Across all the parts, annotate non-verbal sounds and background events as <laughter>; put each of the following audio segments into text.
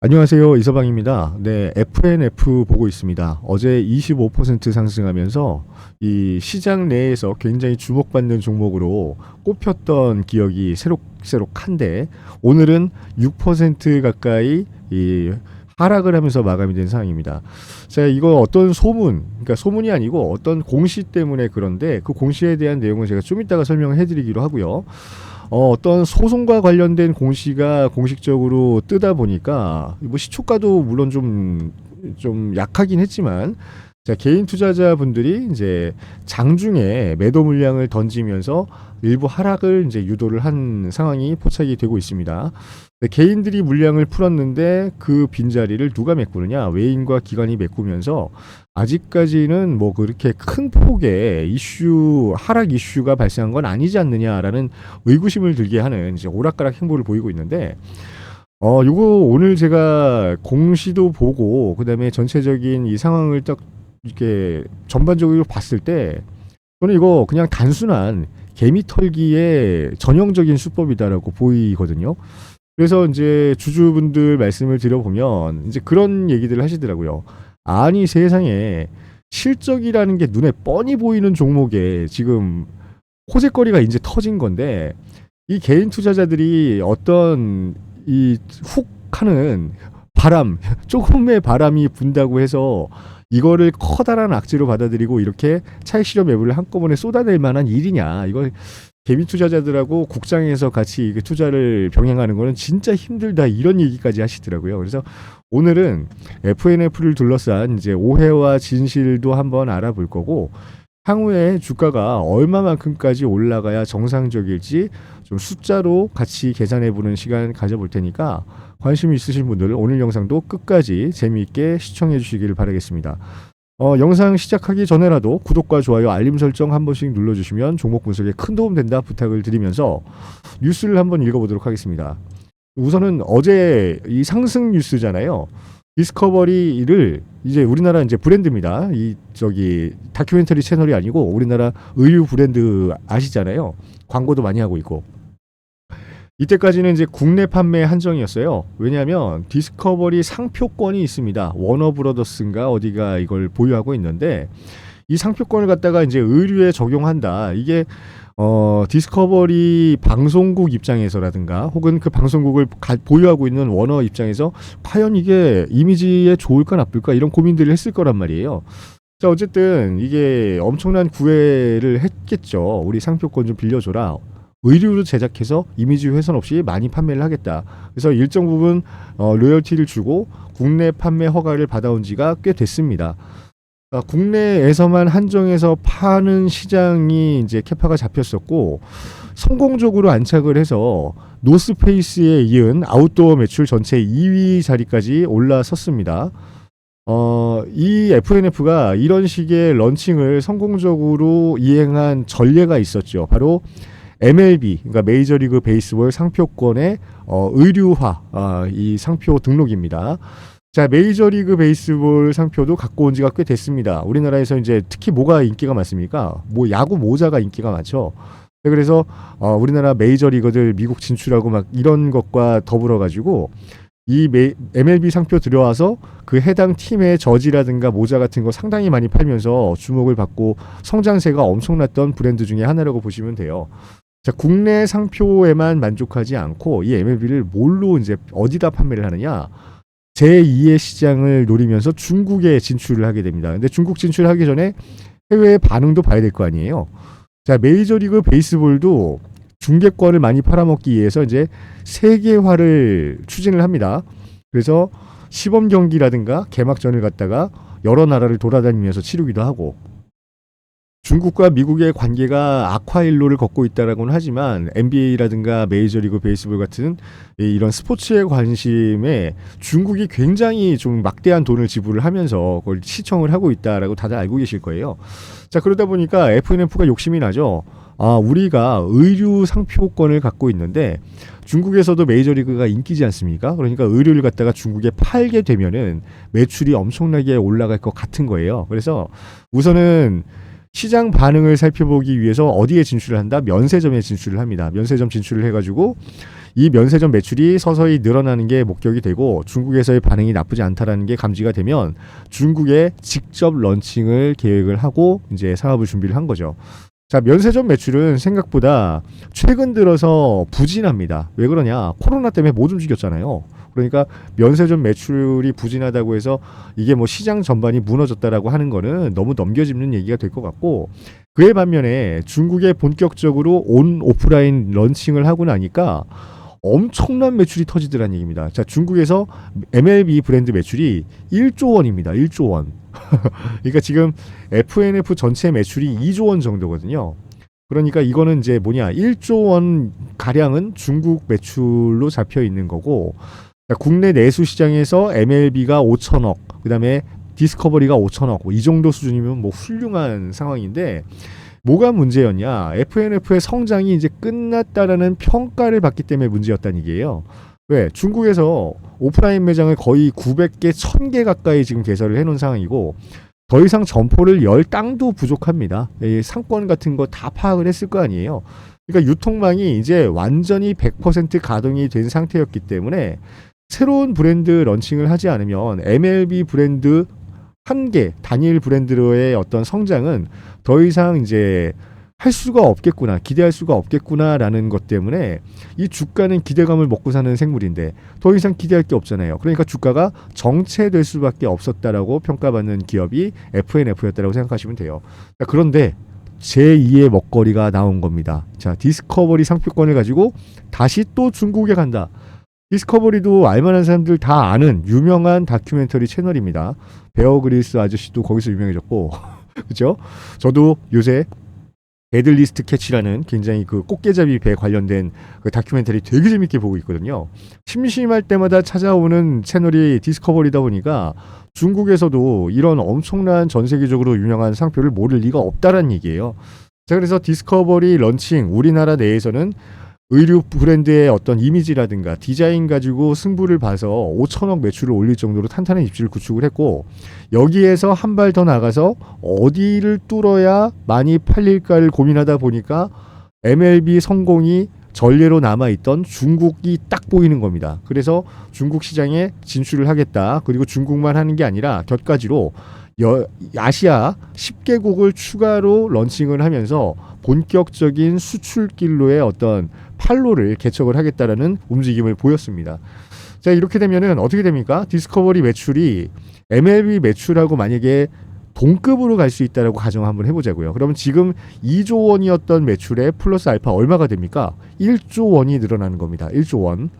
안녕하세요. 이서방입니다. 네, FNF 보고 있습니다. 어제 25% 상승하면서 이 시장 내에서 굉장히 주목받는 종목으로 꼽혔던 기억이 새록새록한데 오늘은 6% 가까이 이 하락을 하면서 마감이 된 상황입니다. 자, 이거 어떤 소문, 그러니까 소문이 아니고 어떤 공시 때문에 그런데 그 공시에 대한 내용은 제가 좀 이따가 설명을 해드리기로 하고요. 어, 어떤 소송과 관련된 공시가 공식적으로 뜨다 보니까 뭐 시초가도 물론 좀좀 약하긴 했지만 자, 개인 투자자분들이 이제 장중에 매도 물량을 던지면서 일부 하락을 이제 유도를 한 상황이 포착이 되고 있습니다. 네, 개인들이 물량을 풀었는데 그 빈자리를 누가 메꾸느냐? 외인과 기관이 메꾸면서 아직까지는 뭐 그렇게 큰 폭의 이슈 하락 이슈가 발생한 건 아니지 않느냐라는 의구심을 들게 하는 이제 오락가락 행보를 보이고 있는데 어 요거 오늘 제가 공시도 보고 그다음에 전체적인 이 상황을 딱 이렇게 전반적으로 봤을 때 저는 이거 그냥 단순한 개미 털기의 전형적인 수법이다라고 보이거든요. 그래서 이제 주주분들 말씀을 드려보면 이제 그런 얘기들을 하시더라고요. 아니 세상에 실적이라는 게 눈에 뻔히 보이는 종목에 지금 호재거리가 이제 터진 건데 이 개인 투자자들이 어떤 이 훅 하는 바람 <laughs> 조금의 바람이 분다고 해서 이거를 커다란 악재로 받아들이고 이렇게 차익 실현 매물을 한꺼번에 쏟아낼 만한 일이냐 이걸 개미 투자자들하고 국장에서 같이 투자를 병행하는 거는 진짜 힘들다 이런 얘기까지 하시더라고요. 그래서 오늘은 FNF를 둘러싼 이제 오해와 진실도 한번 알아볼 거고 향후에 주가가 얼마만큼까지 올라가야 정상적일지 좀 숫자로 같이 계산해 보는 시간 가져볼 테니까 관심 있으신 분들 오늘 영상도 끝까지 재미있게 시청해 주시길 바라겠습니다. 어, 영상 시작하기 전에라도 구독과 좋아요, 알림 설정 한 번씩 눌러주시면 종목 분석에 큰 도움 된다 부탁을 드리면서 뉴스를 한번 읽어보도록 하겠습니다. 우선은 어제 이 상승 뉴스잖아요. 디스커버리를 이제 우리나라 이제 브랜드입니다. 이 저기 다큐멘터리 채널이 아니고 우리나라 의류 브랜드 아시잖아요. 광고도 많이 하고 있고. 이때까지는 이제 국내 판매 한정이었어요. 왜냐하면 디스커버리 상표권이 있습니다. 워너브러더스인가 어디가 이걸 보유하고 있는데 이 상표권을 갖다가 이제 의류에 적용한다. 이게 어 디스커버리 방송국 입장에서라든가 혹은 그 방송국을 가, 보유하고 있는 워너 입장에서 과연 이게 이미지에 좋을까 나쁠까 이런 고민들을 했을 거란 말이에요. 자 어쨌든 이게 엄청난 구애를 했겠죠. 우리 상표권 좀 빌려줘라. 의류로 제작해서 이미지 훼손 없이 많이 판매를 하겠다. 그래서 일정 부분 어, 로열티를 주고 국내 판매 허가를 받아온 지가 꽤 됐습니다. 아, 국내에서만 한정해서 파는 시장이 이제 캐파가 잡혔었고 성공적으로 안착을 해서 노스페이스에 이은 아웃도어 매출 전체 2위 자리까지 올라섰습니다. 어, 이 FNF가 이런 식의 런칭을 성공적으로 이행한 전례가 있었죠. 바로 MLB, 그러니까 메이저리그 베이스볼 상표권의 어, 의류화, 아, 이 상표 등록입니다. 자, 메이저리그 베이스볼 상표도 갖고 온 지가 꽤 됐습니다. 우리나라에서 이제 특히 뭐가 인기가 많습니까? 뭐 야구 모자가 인기가 많죠. 네, 그래서 어, 우리나라 메이저리거들 미국 진출하고 막 이런 것과 더불어 가지고 이 메, MLB 상표 들어와서 그 해당 팀의 저지라든가 모자 같은 거 상당히 많이 팔면서 주목을 받고 성장세가 엄청났던 브랜드 중에 하나라고 보시면 돼요. 자, 국내 상표에만 만족하지 않고 이 MLB를 뭘로 이제 어디다 판매를 하느냐? 제2의 시장을 노리면서 중국에 진출을 하게 됩니다. 근데 중국 진출하기 전에 해외 반응도 봐야 될 거 아니에요. 자, 메이저리그 베이스볼도 중계권을 많이 팔아먹기 위해서 이제 세계화를 추진을 합니다. 그래서 시범 경기라든가 개막전을 갖다가 여러 나라를 돌아다니면서 치르기도 하고 중국과 미국의 관계가 악화일로를 걷고 있다라고는 하지만 NBA라든가 메이저리그 베이스볼 같은 이런 스포츠에 관심에 중국이 굉장히 좀 막대한 돈을 지불을 하면서 그걸 시청을 하고 있다라고 다들 알고 계실 거예요. 자 그러다 보니까 FNF가 욕심이 나죠. 아 우리가 의류 상표권을 갖고 있는데 중국에서도 메이저리그가 인기지 않습니까? 그러니까 의류를 갖다가 중국에 팔게 되면은 매출이 엄청나게 올라갈 것 같은 거예요. 그래서 우선은 시장 반응을 살펴보기 위해서 어디에 진출을 한다? 면세점에 진출을 합니다. 면세점 진출을 해가지고 이 면세점 매출이 서서히 늘어나는 게 목격이 되고 중국에서의 반응이 나쁘지 않다라는 게 감지가 되면 중국에 직접 런칭을 계획을 하고 이제 사업을 준비를 한 거죠. 자, 면세점 매출은 생각보다 최근 들어서 부진합니다. 왜 그러냐? 코로나 때문에 못 움직였잖아요. 그러니까 면세점 매출이 부진하다고 해서 이게 뭐 시장 전반이 무너졌다라고 하는 거는 너무 넘겨짚는 얘기가 될 것 같고 그에 반면에 중국에 본격적으로 온 오프라인 런칭을 하고 나니까 엄청난 매출이 터지더란 얘기입니다. 자, 중국에서 MLB 브랜드 매출이 1조 원입니다. 1조 원. <laughs> 그러니까 지금 FNF 전체 매출이 2조 원 정도거든요. 그러니까 이거는 이제 뭐냐 1조 원 가량은 중국 매출로 잡혀 있는 거고 자, 국내 내수 시장에서 MLB가 5천억, 그다음에 디스커버리가 5천억, 뭐 이 정도 수준이면 뭐 훌륭한 상황인데 뭐가 문제였냐? FNF의 성장이 이제 끝났다라는 평가를 받기 때문에 문제였다는 얘기예요. 왜? 중국에서 오프라인 매장을 거의 900개, 1000개 가까이 지금 개설을 해놓은 상황이고 더 이상 점포를 열 땅도 부족합니다. 이 상권 같은 거 다 파악을 했을 거 아니에요. 그러니까 유통망이 이제 완전히 100% 가동이 된 상태였기 때문에 새로운 브랜드 런칭을 하지 않으면 MLB 브랜드 한 개 단일 브랜드로의 어떤 성장은 더 이상 이제 할 수가 없겠구나 기대할 수가 없겠구나라는 것 때문에 이 주가는 기대감을 먹고 사는 생물인데 더 이상 기대할 게 없잖아요. 그러니까 주가가 정체될 수밖에 없었다라고 평가받는 기업이 FNF였다라고 생각하시면 돼요. 자, 그런데 제2의 먹거리가 나온 겁니다. 자 디스커버리 상표권을 가지고 다시 또 중국에 간다. 디스커버리도 알만한 사람들 다 아는 유명한 다큐멘터리 채널입니다. 베어 그릴스 아저씨도 거기서 유명해졌고, <laughs> 그죠? 저도 요새 데들리스트 캐치라는 굉장히 그 꽃게잡이 배 관련된 그 다큐멘터리 되게 재밌게 보고 있거든요. 심심할 때마다 찾아오는 채널이 디스커버리다 보니까 중국에서도 이런 엄청난 전 세계적으로 유명한 상표를 모를 리가 없다라는 얘기예요. 자, 그래서 디스커버리 런칭 우리나라 내에서는 의류 브랜드의 어떤 이미지라든가 디자인 가지고 승부를 봐서 5천억 매출을 올릴 정도로 탄탄한 입지를 구축을 했고 여기에서 한 발 더 나가서 어디를 뚫어야 많이 팔릴까를 고민하다 보니까 MLB 성공이 전례로 남아있던 중국이 딱 보이는 겁니다. 그래서 중국 시장에 진출을 하겠다. 그리고 중국만 하는 게 아니라 곁가지로 여, 아시아 10개국을 추가로 런칭을 하면서 본격적인 수출길로의 어떤 판로를 개척을 하겠다라는 움직임을 보였습니다. 자 이렇게 되면은 어떻게 됩니까? 디스커버리 매출이 MLB 매출하고 만약에 동급으로 갈 수 있다라고 가정 한번 해보자고요. 그러면 지금 2조 원이었던 매출에 플러스 알파 얼마가 됩니까? 1조 원이 늘어나는 겁니다. 1조 원.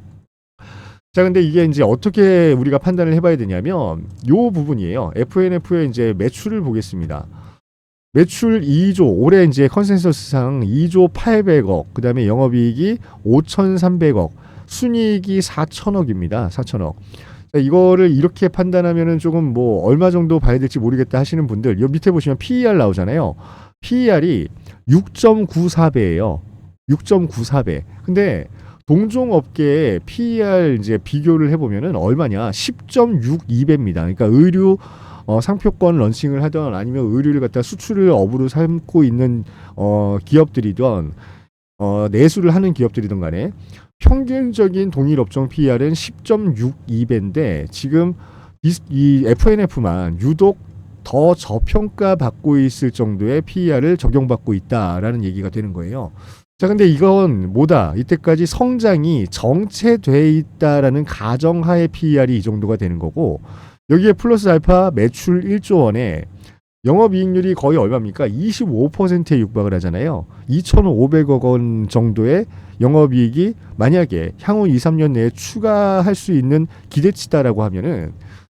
자, 근데 이게 이제 어떻게 우리가 판단을 해봐야 되냐면 요 부분이에요. FNF의 이제 매출을 보겠습니다. 매출 2조 올해 이제 컨센서스상 2조 800억 그다음에 영업이익이 5,300억 순이익이 4천억입니다. 4천억. 자, 이거를 이렇게 판단하면은 조금 뭐 얼마 정도 봐야 될지 모르겠다 하시는 분들 요 밑에 보시면 PER 나오잖아요. PER이 6.94배예요. 6.94배. 근데 동종 업계의 PER 이제 비교를 해보면은 얼마냐? 10.62배입니다. 그러니까 의류 어, 상표권 런칭을 하던 아니면 의류를 갖다 수출을 업으로 삼고 있는 어, 기업들이던 어, 내수를 하는 기업들이든 간에 평균적인 동일 업종 PER은 10.62배인데 지금 이, 이 FNF만 유독 더 저평가 받고 있을 정도의 PER을 적용받고 있다라는 얘기가 되는 거예요. 자, 근데 이건 뭐다? 이때까지 성장이 정체돼 있다라는 가정하에 PER이 이 정도가 되는 거고 여기에 플러스 알파 매출 1조 원에 영업이익률이 거의 얼마입니까? 25%에 육박을 하잖아요. 2,500억 원 정도의 영업이익이 만약에 향후 2, 3년 내에 추가할 수 있는 기대치다라고 하면은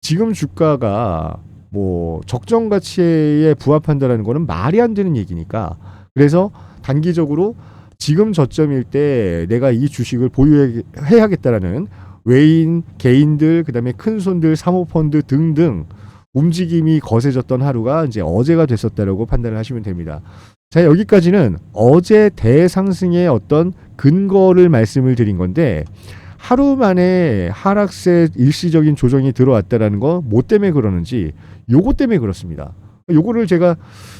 지금 주가가 뭐 적정 가치에 부합한다라는 거는 말이 안 되는 얘기니까 그래서 단기적으로 지금 저점일 때 내가 이 주식을 보유해야겠다라는 외인 개인들 그다음에 큰 손들 사모펀드 등등 움직임이 거세졌던 하루가 이제 어제가 됐었다라고 판단을 하시면 됩니다. 자 여기까지는 어제 대상승의 어떤 근거를 말씀을 드린 건데 하루 만에 하락세 일시적인 조정이 들어왔다라는 거 뭐 때문에 그러는지 요거 때문에 그렇습니다. 요거를 제가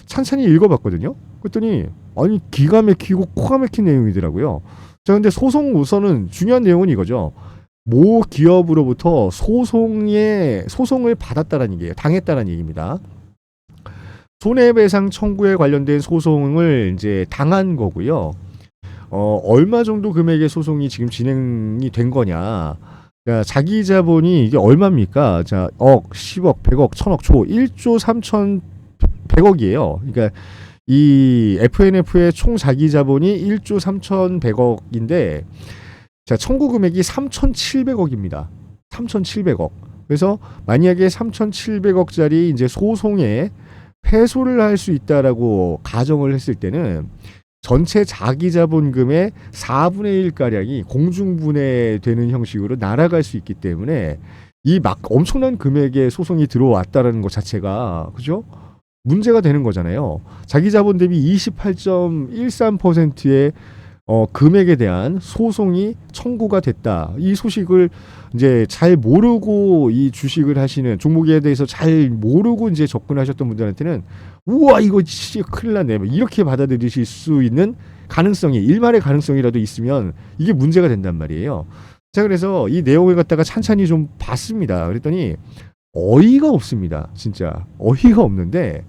찬찬히 읽어봤거든요. 그랬더니 아니 기가 막히고 코가 막힌 내용이더라고요. 자, 근데 소송 우선은 중요한 내용은 이거죠. 모 기업으로부터 소송에 소송을 받았다라는 얘기예요. 당했다라는 얘기입니다. 손해배상 청구에 관련된 소송을 이제 당한 거고요. 어, 얼마 정도 금액의 소송이 지금 진행이 된 거냐. 그러니까 자기 자본이 이게 얼마입니까? 자, 억, 10억, 100억, 1000억, 초 1조 3천 100억이에요. 그러니까 이 FNF의 총 자기 자본이 1조 3,100억인데 자, 청구 금액이 3,700억입니다. 3,700억. 그래서 만약에 3,700억짜리 이제 소송에 패소를 할 수 있다라고 가정을 했을 때는 전체 자기 자본금의 4분의 1 가량이 공중분해되는 형식으로 날아갈 수 있기 때문에 이 막 엄청난 금액의 소송이 들어왔다라는 것 자체가 그죠? 문제가 되는 거잖아요. 자기 자본 대비 28.13%의 어, 금액에 대한 소송이 청구가 됐다. 이 소식을 이제 잘 모르고 이 주식을 하시는 종목에 대해서 잘 모르고 이제 접근하셨던 분들한테는 우와 이거 진짜 큰일 났네. 뭐 이렇게 받아들이실 수 있는 가능성이 일말의 가능성이라도 있으면 이게 문제가 된단 말이에요. 자 그래서 이 내용을 갖다가 찬찬히 좀 봤습니다. 그랬더니 어이가 없습니다. 진짜 어이가 없는데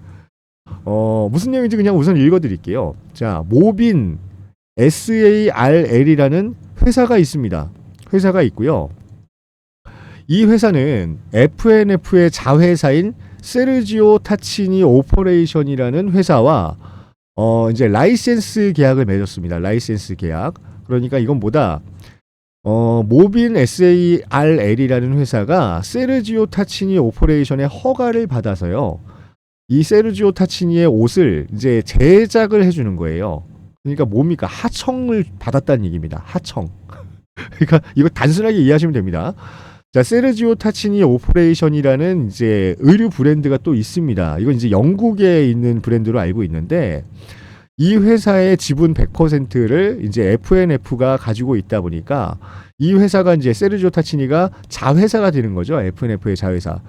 어 무슨 내용인지 그냥 우선 읽어드릴게요. 자 모빈 SARL이라는 회사가 있습니다. 회사가 있고요. 이 회사는 FNF의 자회사인 세르지오 타치니 오퍼레이션이라는 회사와 어 이제 라이센스 계약을 맺었습니다. 라이센스 계약. 그러니까 이건 뭐다? 어 모빈 SARL이라는 회사가 세르지오 타치니 오퍼레이션의 허가를 받아서요. 이 세르지오 타치니의 옷을 이제 제작을 해주는 거예요. 그러니까 뭡니까 하청을 받았다는 얘기입니다. 하청. <laughs> 그러니까 이거 단순하게 이해하시면 됩니다. 자, 세르지오 타치니 오퍼레이션이라는 이제 의류 브랜드가 또 있습니다. 이건 이제 영국에 있는 브랜드로 알고 있는데 이 회사의 지분 100%를 이제 FNF가 가지고 있다 보니까 이 회사가 이제 세르지오 타치니가 자회사가 되는 거죠. FNF의 자회사.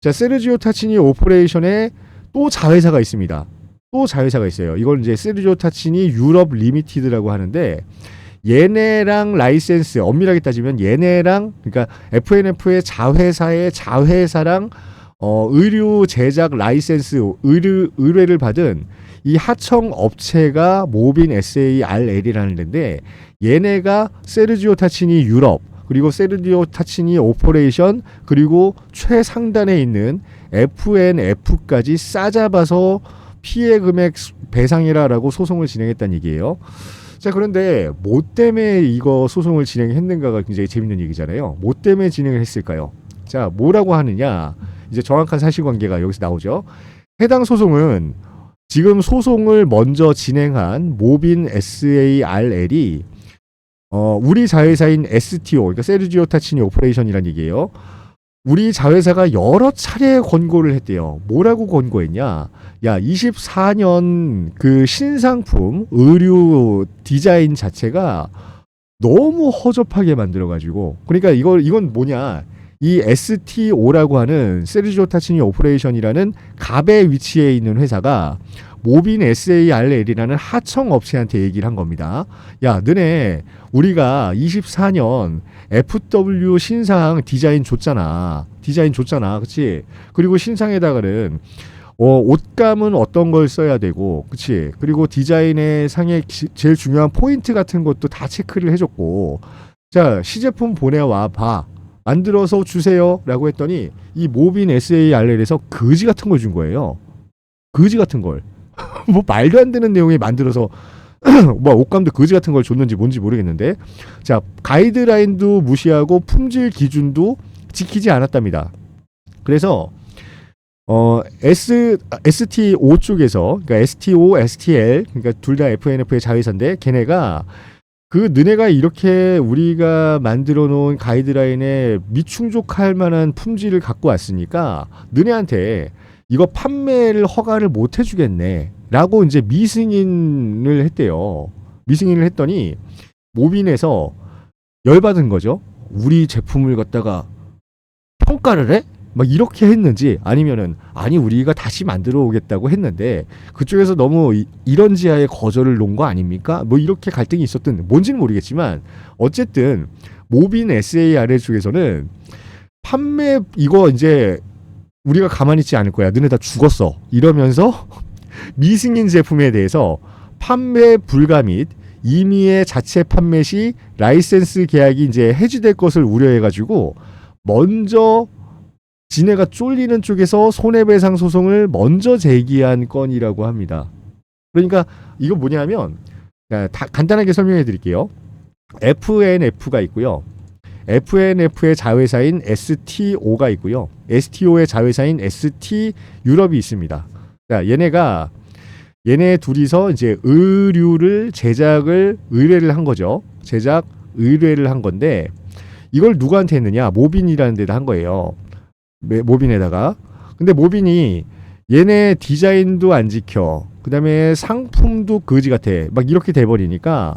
자, 세르지오 타치니 오퍼레이션에 또 자회사가 있습니다. 또 자회사가 있어요. 이걸 이제 세르지오 타치니 유럽 리미티드라고 하는데 얘네랑 라이센스 엄밀하게 따지면 얘네랑 그러니까 FNF의 자회사의 자회사랑 어, 의류 제작 라이센스 의류 의뢰를 받은 이 하청 업체가 모빈 SARL이라는 데인데 얘네가 세르지오 타치니 유럽 그리고 세르지오 타치니 오퍼레이션 그리고 최상단에 있는 FNF까지 싸잡아서 피해 금액 배상이라라고 소송을 진행했다는 얘기예요. 자 그런데 뭐 때문에 이거 소송을 진행했는가가 굉장히 재밌는 얘기잖아요. 뭐 때문에 진행을 했을까요? 자 뭐라고 하느냐 이제 정확한 사실관계가 여기서 나오죠. 해당 소송은 지금 소송을 먼저 진행한 모빈 SARL이 어, 우리 자회사인 STO 그러니까 세르지오 타치니 오퍼레이션이란 얘기예요. 우리 자회사가 여러 차례 권고를 했대요. 뭐라고 권고했냐? 야, 24년 그 신상품 의류 디자인 자체가 너무 허접하게 만들어가지고, 그러니까 이걸 이건 뭐냐? 이 STO라고 하는 세르지오 타치니 오퍼레이션이라는 갑의 위치에 있는 회사가 모빈 SARL이라는 하청 업체한테 얘기를 한 겁니다. 야, 너네 우리가 24년 FW 신상 디자인 줬잖아. 디자인 줬잖아. 그치? 그리고 신상에다가는 어, 옷감은 어떤 걸 써야 되고, 그치? 그리고 디자인의 상의 기- 제일 중요한 포인트 같은 것도 다 체크를 해줬고, 자, 시제품 보내와 봐. 만들어서 주세요. 라고 했더니, 이 모빈 SARL에서 거지 같은 걸 준 거예요. 거지 같은 걸. <laughs> 뭐 말도 안 되는 내용이 만들어서 <clears throat> 뭐 옷감도 거지 같은 걸 줬는지 뭔지 모르겠는데 자 가이드라인도 무시하고 품질 기준도 지키지 않았답니다. 그래서 어 S STO 쪽에서 그러니까 STO, STL 그러니까 둘 다 FNF의 자회사인데 걔네가 그 너네가 이렇게 우리가 만들어 놓은 가이드라인에 미충족할 만한 품질을 갖고 왔으니까 너네한테 이거 판매를 허가를 못 해주겠네. 라고 이제 미승인을 했대요. 미승인을 했더니 모빈에서 열받은 거죠. 우리 제품을 갖다가 평가를 해? 막 이렇게 했는지 아니면은 아니 우리가 다시 만들어 오겠다고 했는데 그쪽에서 너무 이, 이런 지하에 거절을 놓은 거 아닙니까? 뭐 이렇게 갈등이 있었던 뭔지는 모르겠지만 어쨌든 모빈 SAR 쪽에서는 판매 이거 이제 우리가 가만히 있지 않을 거야. 너네 다 죽었어. 이러면서 미승인 제품에 대해서 판매 불가 및 임의의 자체 판매 시 라이센스 계약이 이제 해지될 것을 우려해가지고 먼저 지네가 쫄리는 쪽에서 손해배상 소송을 먼저 제기한 건이라고 합니다. 그러니까 이거 뭐냐면 간단하게 설명해 드릴게요. FNF가 있고요. FNF의 자회사인 STO가 있고요. STO의 자회사인 ST 유럽이 있습니다. 자, 얘네가 얘네 둘이서 이제 의류를 제작을 의뢰를 한 거죠. 제작 의뢰를 한 건데 이걸 누구한테 했느냐? 모빈이라는 데다 한 거예요. 매- 모빈에다가. 근데 모빈이 얘네 디자인도 안 지켜. 그다음에 상품도 거지 같아. 막 이렇게 돼 버리니까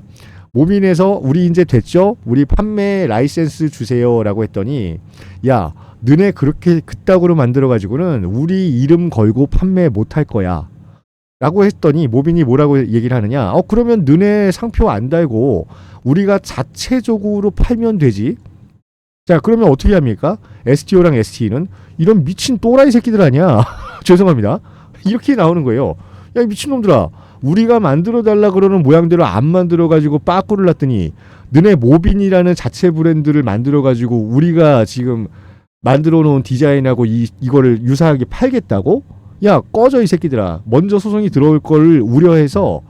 모빈에서 우리 이제 됐죠? 우리 판매 라이센스 주세요라고 했더니 야, 너네 그렇게 그따구로 만들어 가지고는 우리 이름 걸고 판매 못 할 거야. 라고 했더니 모빈이 뭐라고 얘기를 하느냐? 어 그러면 너네 상표 안 달고 우리가 자체적으로 팔면 되지. 자 그러면 어떻게 합니까? STO랑 ST는 이런 미친 또라이 새끼들 아니야? <laughs> 죄송합니다. 이렇게 나오는 거예요. 야이 미친 놈들아, 우리가 만들어 달라 그러는 모양대로 안 만들어 가지고 빠꾸를 놨더니 너네 모빈이라는 자체 브랜드를 만들어 가지고 우리가 지금 만들어 놓은 디자인하고 이 이거를 유사하게 팔겠다고? 야 꺼져 이 새끼들아. 먼저 소송이 들어올 걸 우려해서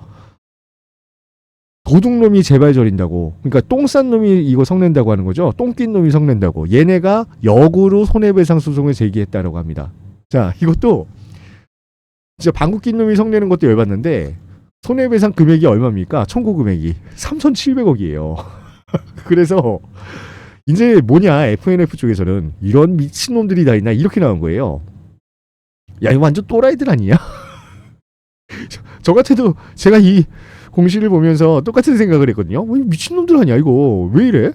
도둑놈이 제발 저린다고. 그러니까 똥 싼 놈이 이거 성낸다고 하는 거죠? 똥낀 놈이 성낸다고. 얘네가 역으로 손해배상 소송을 제기했다라고 합니다. 자 이것도 진짜 방구 낀 놈이 성내는 것도 열받는데 손해배상 금액이 얼마입니까 청구 금액이 3,700억이에요 <laughs> 그래서 이제 뭐냐 FNF 쪽에서는 이런 미친놈들이 다 있나 이렇게 나온 거예요 야 이거 완전 또라이들 아니야? 저, <laughs> 저 같아도 제가 이 공시를 보면서 똑같은 생각을 했거든요. 뭐, 이 미친놈들 아니야 이거 왜 이래?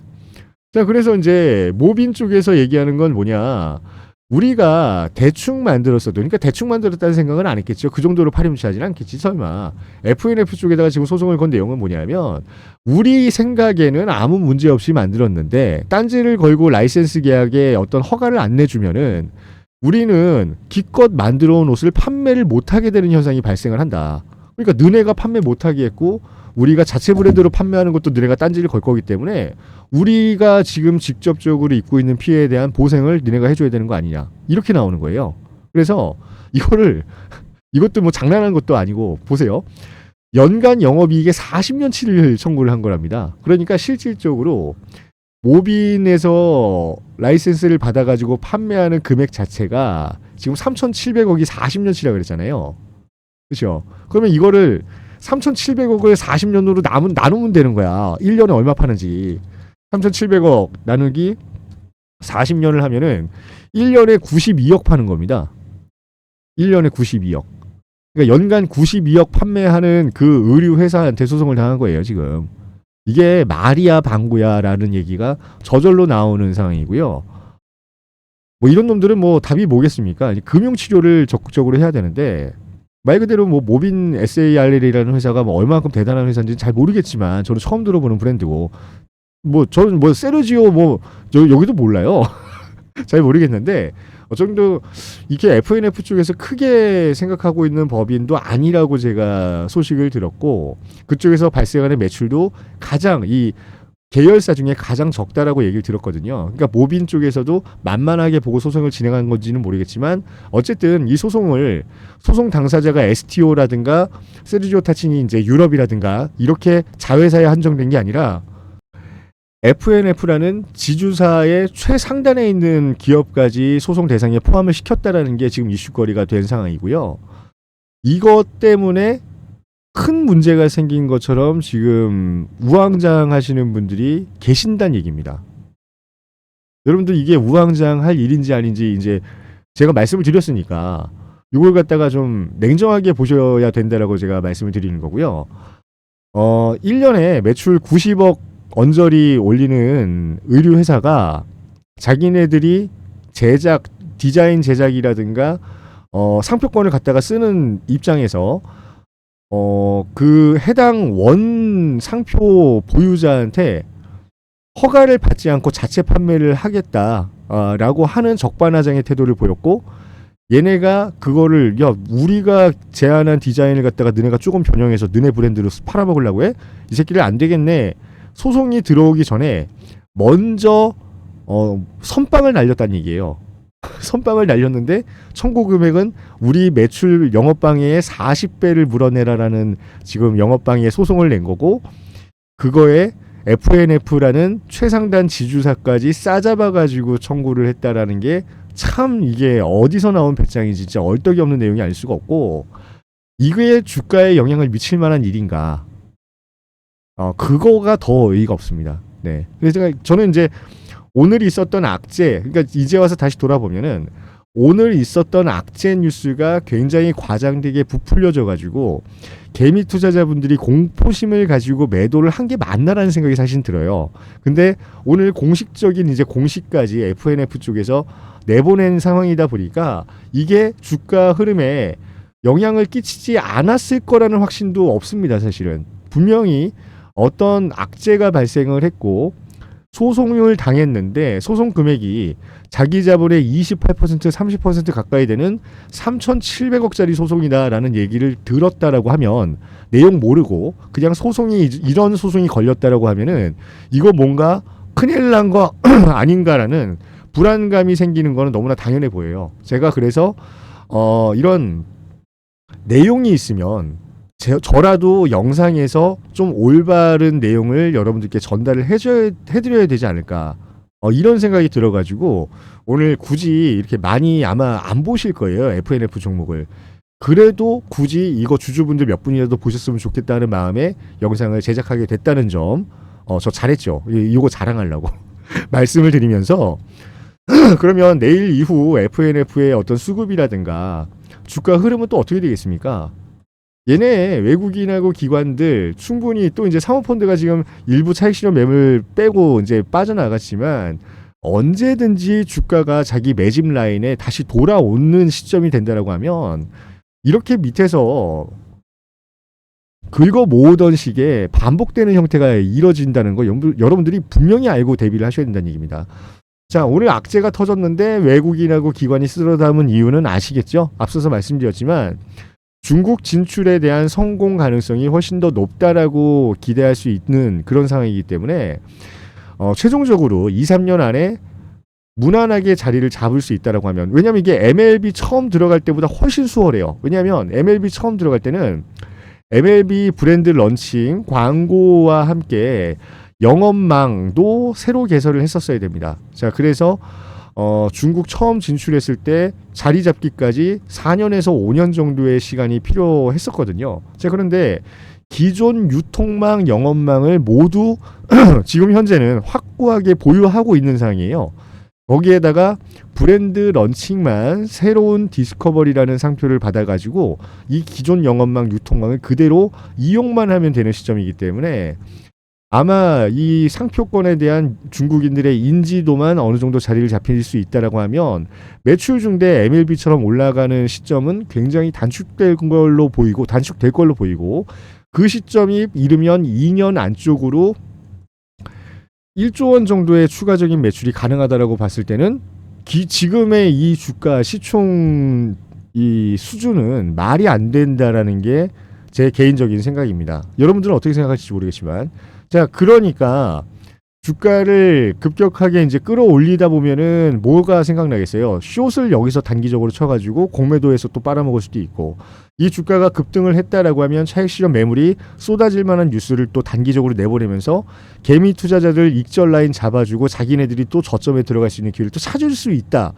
자 그래서 이제 모빈 쪽에서 얘기하는 건 뭐냐? 우리가 대충 만들었어도 그러니까 대충 만들었다는 생각은 안 했겠죠. 그 정도로 파렴치하지는 않겠지 설마. FNF 쪽에다가 지금 소송을 건 내용은 뭐냐면 우리 생각에는 아무 문제 없이 만들었는데 딴지를 걸고 라이센스 계약에 어떤 허가를 안 내주면은 우리는 기껏 만들어 온 옷을 판매를 못하게 되는 현상이 발생을 한다. 그러니까 너네가 판매 못하게 했고 우리가 자체 브랜드로 판매하는 것도 너네가 딴지를 걸 거기 때문에 우리가 지금 직접적으로 입고 있는 피해에 대한 보상을 너네가 해줘야 되는 거 아니냐 이렇게 나오는 거예요. 그래서 이거를 <laughs> 이것도 뭐 장난하는 것도 아니고 보세요. 연간 영업이익의 40년치를 청구를 한 거랍니다. 그러니까 실질적으로 모빈에서 라이센스를 받아가지고 판매하는 금액 자체가 지금 3,700억이 40년치라 그랬잖아요. 그렇죠? 그러면 이거를 3,700억을 40년으로 남은 나누면 되는 거야. 1년에 얼마 파는지. 3,700억 나누기 40년을 하면은 1년에 92억 파는 겁니다. 1년에 92억. 그러니까 연간 92억 판매하는 그 의류 회사한테 소송을 당한 거예요, 지금. 이게 말이야 방구야라는 얘기가 저절로 나오는 상황이고요. 뭐 이런 놈들은 뭐 답이 뭐겠습니까? 금융 치료를 적극적으로 해야 되는데 말 그대로 뭐 모빈 SARL이라는 회사가 뭐 얼마만큼 대단한 회사인지 잘 모르겠지만 저는 처음 들어보는 브랜드고 뭐 저는 뭐 세르지오 뭐저 여기도 몰라요. <laughs> 잘 모르겠는데 어정도 이게 FNF 쪽에서 크게 생각하고 있는 법인도 아니라고 제가 소식을 들었고 그쪽에서 발생하는 매출도 가장 이 계열사 중에 가장 적다라고 얘기를 들었거든요. 그러니까 모빈 쪽에서도 만만하게 보고 소송을 진행한 건지는 모르겠지만 어쨌든 이 소송을 소송 당사자가 STO라든가 세르지오 타친이 이제 유럽이라든가 이렇게 자회사에 한정된 게 아니라 FNF라는 지주사의 최상단에 있는 기업까지 소송 대상에 포함을 시켰다라는 게 지금 이슈거리가 된 상황이고요. 이것 때문에 큰 문제가 생긴 것처럼 지금 우왕장하시는 분들이 계신다는 얘기입니다. 여러분들 이게 우왕장할 일인지 아닌지 이제 제가 말씀을 드렸으니까 이걸 갖다가 좀 냉정하게 보셔야 된다라고 제가 말씀을 드리는 거고요. 어, 1년에 매출 90억 언저리 올리는 의류 회사가 자기네들이 제작 디자인 제작이라든가 어, 상표권을 갖다가 쓰는 입장에서 어, 그 해당 원 상표 보유자한테 허가를 받지 않고 자체 판매를 하겠다라고 하는 적반하장의 태도를 보였고 얘네가 그거를 야 우리가 제안한 디자인을 갖다가 너네가 조금 변형해서 너네 브랜드로 팔아먹으려고 해? 이 새끼를 안 되겠네. 소송이 들어오기 전에 먼저 어, 선빵을 날렸다는 얘기예요. <laughs> 선빵을 날렸는데 청구 금액은 우리 매출 영업방해의 40배를 물어내라라는 지금 영업방해 소송을 낸 거고 그거에 FNF라는 최상단 지주사까지 싸잡아 가지고 청구를 했다라는 게 참 이게 어디서 나온 배짱이 진짜 얼떡이 없는 내용이 아닐 수가 없고 이게 주가에 영향을 미칠 만한 일인가? 어 그거가 더 의의가 없습니다. 네. 그래서 제가 저는 이제 오늘 있었던 악재, 그러니까 이제 와서 다시 돌아보면은 오늘 있었던 악재 뉴스가 굉장히 과장되게 부풀려져 가지고 개미 투자자분들이 공포심을 가지고 매도를 한 게 맞나라는 생각이 사실 들어요. 근데 오늘 공식적인 이제 공식까지 FNF 쪽에서 내보낸 상황이다 보니까 이게 주가 흐름에 영향을 끼치지 않았을 거라는 확신도 없습니다, 사실은. 분명히 어떤 악재가 발생을 했고 소송을 당했는데 소송 금액이 자기 자본의 28% 30% 가까이 되는 3,700억짜리 소송이다라는 얘기를 들었다라고 하면 내용 모르고 그냥 소송이 이런 소송이 걸렸다라고 하면은 이거 뭔가 큰일 난 거 <clears throat> 아닌가라는 불안감이 생기는 거는 너무나 당연해 보여요. 제가 그래서 어 이런 내용이 있으면 제, 저라도 영상에서 좀 올바른 내용을 여러분들께 전달을 해줘야, 해드려야 되지 않을까. 어, 이런 생각이 들어가지고 오늘 굳이 이렇게 많이 아마 안 보실 거예요. FNF 종목을. 그래도 굳이 이거 주주분들 몇 분이라도 보셨으면 좋겠다는 마음에 영상을 제작하게 됐다는 점, 어, 저 잘했죠. 이, 이거 자랑하려고 <laughs> 말씀을 드리면서 <clears throat> 그러면 내일 이후 FNF의 어떤 수급이라든가 주가 흐름은 또 어떻게 되겠습니까? 얘네 외국인하고 기관들 충분히 또 이제 사모펀드가 지금 일부 차익 실현 매물 빼고 이제 빠져나갔지만 언제든지 주가가 자기 매집 라인에 다시 돌아오는 시점이 된다라고 하면 이렇게 밑에서 긁어 모으던 식의 반복되는 형태가 이뤄진다는 거 여러분들이 분명히 알고 대비를 하셔야 된다는 얘기입니다. 자, 오늘 악재가 터졌는데 외국인하고 기관이 쓸어 담은 이유는 아시겠죠? 앞서서 말씀드렸지만 중국 진출에 대한 성공 가능성이 훨씬 더 높다라고 기대할 수 있는 그런 상황이기 때문에 어, 최종적으로 2, 3년 안에 무난하게 자리를 잡을 수 있다라고 하면 왜냐하면 이게 MLB 처음 들어갈 때보다 훨씬 수월해요. 왜냐하면 MLB 처음 들어갈 때는 MLB 브랜드 런칭 광고와 함께 영업망도 새로 개설을 했었어야 됩니다. 자 그래서 어, 중국 처음 진출했을 때 자리 잡기까지 4년에서 5년 정도의 시간이 필요했었거든요. 자, 그런데 기존 유통망, 영업망을 모두 <clears throat> 지금 현재는 확고하게 보유하고 있는 상황이에요. 거기에다가 브랜드 런칭만 새로운 디스커버리라는 상표를 받아가지고 이 기존 영업망, 유통망을 그대로 이용만 하면 되는 시점이기 때문에 아마 이 상표권에 대한 중국인들의 인지도만 어느 정도 자리를 잡힐 수 있다라고 하면 매출 중대 MLB처럼 올라가는 시점은 굉장히 단축될 걸로 보이고 단축될 걸로 보이고 그 시점이 이르면 2년 안쪽으로 1조 원 정도의 추가적인 매출이 가능하다라고 봤을 때는 기, 지금의 이 주가 시총 이 수준은 말이 안 된다라는 게 제 개인적인 생각입니다. 여러분들은 어떻게 생각하실지 모르겠지만 자, 그러니까 주가를 급격하게 이제 끌어올리다 보면은 뭐가 생각나겠어요? 숏을 여기서 단기적으로 쳐가지고 공매도에서 또 빨아먹을 수도 있고 이 주가가 급등을 했다라고 하면 차익 실현 매물이 쏟아질 만한 뉴스를 또 단기적으로 내보내면서 개미 투자자들 익절 라인 잡아주고 자기네들이 또 저점에 들어갈 수 있는 기회를 또 찾을 수 있다.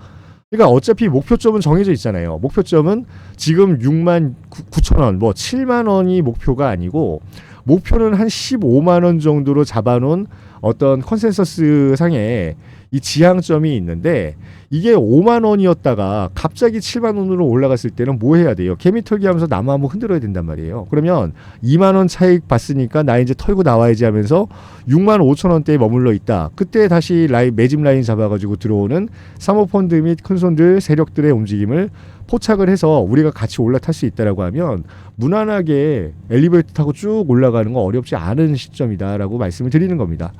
그러니까 어차피 목표점은 정해져 있잖아요. 목표점은 지금 6만 9천 원, 뭐 7만 원이 목표가 아니고 목표는 한 15만 원 정도로 잡아놓은 어떤 컨센서스 상에 이 지향점이 있는데 이게 5만 원이었다가 갑자기 7만 원으로 올라갔을 때는 뭐 해야 돼요? 개미 털기 하면서 나무 한번 흔들어야 된단 말이에요. 그러면 2만 원 차익 봤으니까 나 이제 털고 나와야지 하면서 6만 5천 원대에 머물러 있다. 그때 다시 라인 매집 라인 잡아가지고 들어오는 사모펀드 및 큰손들 세력들의 움직임을 포착을 해서 우리가 같이 올라탈 수 있다라고 하면 무난하게 엘리베이터 타고 쭉 올라가는 거 어렵지 않은 시점이다라고 말씀을 드리는 겁니다.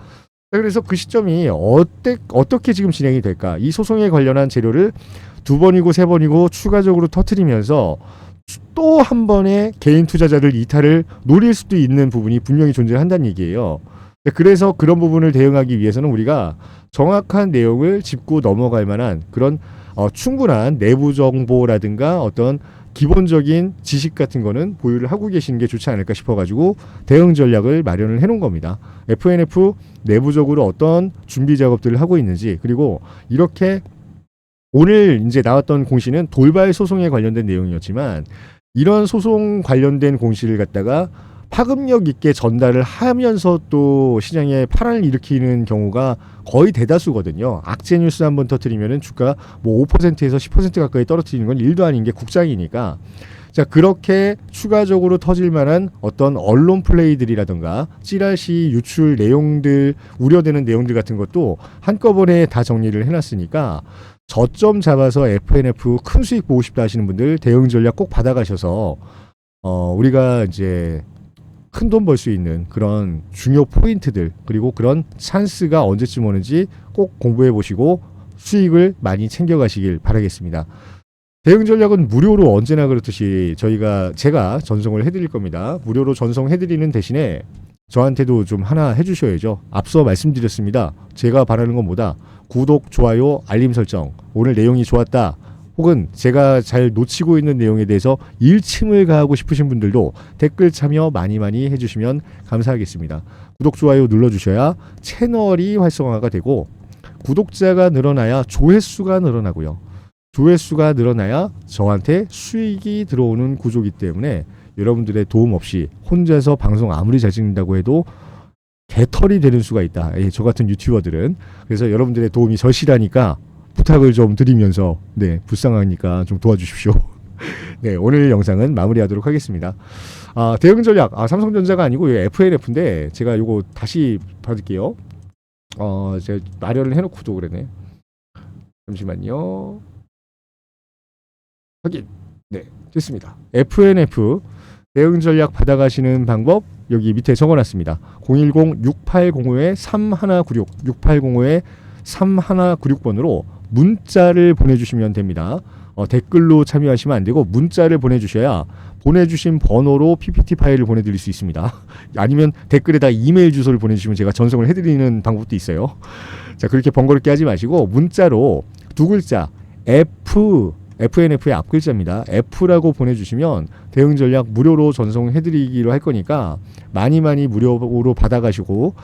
자, 그래서 그 시점이 어때, 어떻게 지금 진행이 될까? 이 소송에 관련한 재료를 두 번이고 세 번이고 추가적으로 터트리면서 또 한 번의 개인 투자자들 이탈을 노릴 수도 있는 부분이 분명히 존재한다는 얘기예요. 네, 그래서 그런 부분을 대응하기 위해서는 우리가 정확한 내용을 짚고 넘어갈 만한 그런 어, 충분한 내부 정보라든가 어떤 기본적인 지식 같은 거는 보유를 하고 계시는 게 좋지 않을까 싶어가지고 대응 전략을 마련을 해놓은 겁니다. FNF 내부적으로 어떤 준비 작업들을 하고 있는지 그리고 이렇게 오늘 이제 나왔던 공시는 돌발 소송에 관련된 내용이었지만 이런 소송 관련된 공시를 갖다가 파급력 있게 전달을 하면서 또 시장에 파란을 일으키는 경우가 거의 대다수거든요. 악재 뉴스 한 번 터트리면은 주가 뭐 5%에서 10% 가까이 떨어뜨리는 건 일도 아닌 게 국장이니까 자 그렇게 추가적으로 터질 만한 어떤 언론 플레이들이라든가 찌라시 유출 내용들 우려되는 내용들 같은 것도 한꺼번에 다 정리를 해놨으니까 저점 잡아서 FNF 큰 수익 보고 싶다 하시는 분들 대응 전략 꼭 받아가셔서 어 우리가 이제 큰 돈 벌 수 있는 그런 중요 포인트들 그리고 그런 찬스가 언제쯤 오는지 꼭 공부해 보시고 수익을 많이 챙겨 가시길 바라겠습니다. 대응 전략은 무료로 언제나 그렇듯이 저희가 제가 전송을 해드릴 겁니다. 무료로 전송해드리는 대신에 저한테도 좀 하나 해주셔야죠. 앞서 말씀드렸습니다. 제가 바라는 건 뭐다? 구독, 좋아요, 알림 설정. 오늘 내용이 좋았다. 혹은 제가 잘 놓치고 있는 내용에 대해서 일침을 가하고 싶으신 분들도 댓글 참여 많이 많이 해주시면 감사하겠습니다. 구독, 좋아요 눌러주셔야 채널이 활성화가 되고 구독자가 늘어나야 조회수가 늘어나고요. 조회수가 늘어나야 저한테 수익이 들어오는 구조이기 때문에 여러분들의 도움 없이 혼자서 방송 아무리 잘 찍는다고 해도 개털이 되는 수가 있다. 예, 저 같은 유튜버들은 그래서 여러분들의 도움이 절실하니까 부탁을 좀 드리면서 네 불쌍하니까 좀 도와주십시오. <laughs> 네 오늘 영상은 마무리하도록 하겠습니다. 아 대응 전략 아 삼성전자가 아니고 FNF인데 제가 요거 다시 받을게요. 어 제가 마련을 해놓고도 그러네. 잠시만요. 확인. 네 됐습니다. FNF 대응 전략 받아가시는 방법 여기 밑에 적어놨습니다. 010-6805-3196 6805-3196번으로 문자를 보내주시면 됩니다. 어, 댓글로 참여하시면 안 되고 문자를 보내주셔야 보내주신 번호로 PPT 파일을 보내드릴 수 있습니다. <laughs> 아니면 댓글에다 이메일 주소를 보내주시면 제가 전송을 해드리는 방법도 있어요. 자 그렇게 번거롭게 하지 마시고 문자로 두 글자 F FNF의 앞 글자입니다. F라고 보내주시면 대응 전략 무료로 전송해드리기로 할 거니까 많이 많이 무료로 받아가시고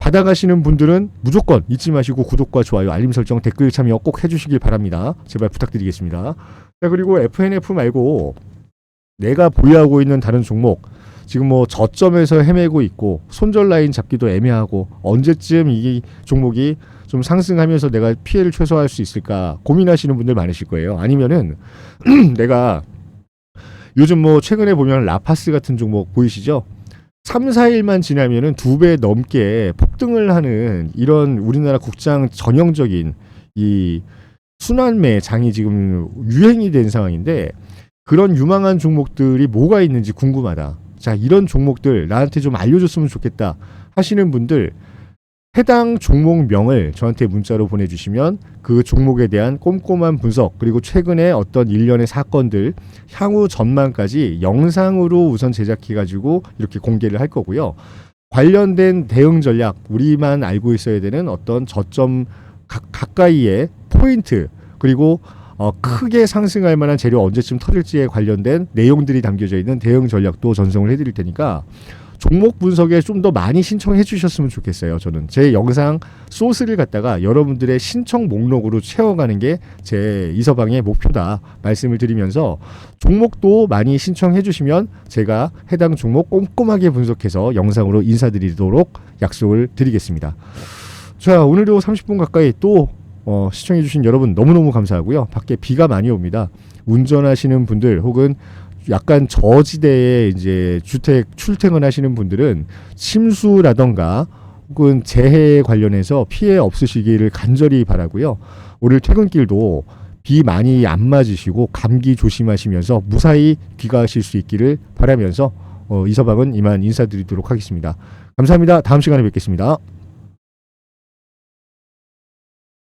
받아가시는 분들은 무조건 잊지 마시고 구독과 좋아요, 알림 설정, 댓글 참여 꼭 해주시길 바랍니다. 제발 부탁드리겠습니다. 자 그리고 FNF 말고 내가 보유하고 있는 다른 종목 지금 뭐 저점에서 헤매고 있고 손절 라인 잡기도 애매하고 언제쯤 이 종목이 좀 상승하면서 내가 피해를 최소화할 수 있을까 고민하시는 분들 많으실 거예요. 아니면은 <clears throat> 내가 요즘 뭐 최근에 보면 라파스 같은 종목 보이시죠? 3, 4일만 지나면은 두 배 넘게 폭등을 하는 이런 우리나라 국장 전형적인 이 순환매 장이 지금 유행이 된 상황인데 그런 유망한 종목들이 뭐가 있는지 궁금하다. 자, 이런 종목들 나한테 좀 알려줬으면 좋겠다 하시는 분들 해당 종목명을 저한테 문자로 보내주시면 그 종목에 대한 꼼꼼한 분석 그리고 최근에 어떤 일련의 사건들 향후 전망까지 영상으로 우선 제작해 가지고 이렇게 공개를 할 거고요. 관련된 대응 전략 우리만 알고 있어야 되는 어떤 저점 가, 가까이의 포인트 그리고 어, 크게 상승할 만한 재료 언제쯤 터질지에 관련된 내용들이 담겨져 있는 대응 전략도 전송을 해드릴 테니까 종목 분석에 좀 더 많이 신청해 주셨으면 좋겠어요. 저는 제 영상 소스를 갖다가 여러분들의 신청 목록으로 채워가는 게 제 이서방의 목표다 말씀을 드리면서 종목도 많이 신청해 주시면 제가 해당 종목 꼼꼼하게 분석해서 영상으로 인사드리도록 약속을 드리겠습니다. 자, 오늘도 30분 가까이 또 어, 시청해주신 여러분 너무너무 감사하고요. 밖에 비가 많이 옵니다. 운전하시는 분들 혹은 약간 저지대에 이제 주택 출퇴근 하시는 분들은 침수라던가 혹은 재해 관련해서 피해 없으시기를 간절히 바라고요. 오늘 퇴근길도 비 많이 안 맞으시고 감기 조심하시면서 무사히 귀가하실 수 있기를 바라면서 어, 이서방은 이만 인사드리도록 하겠습니다. 감사합니다. 다음 시간에 뵙겠습니다.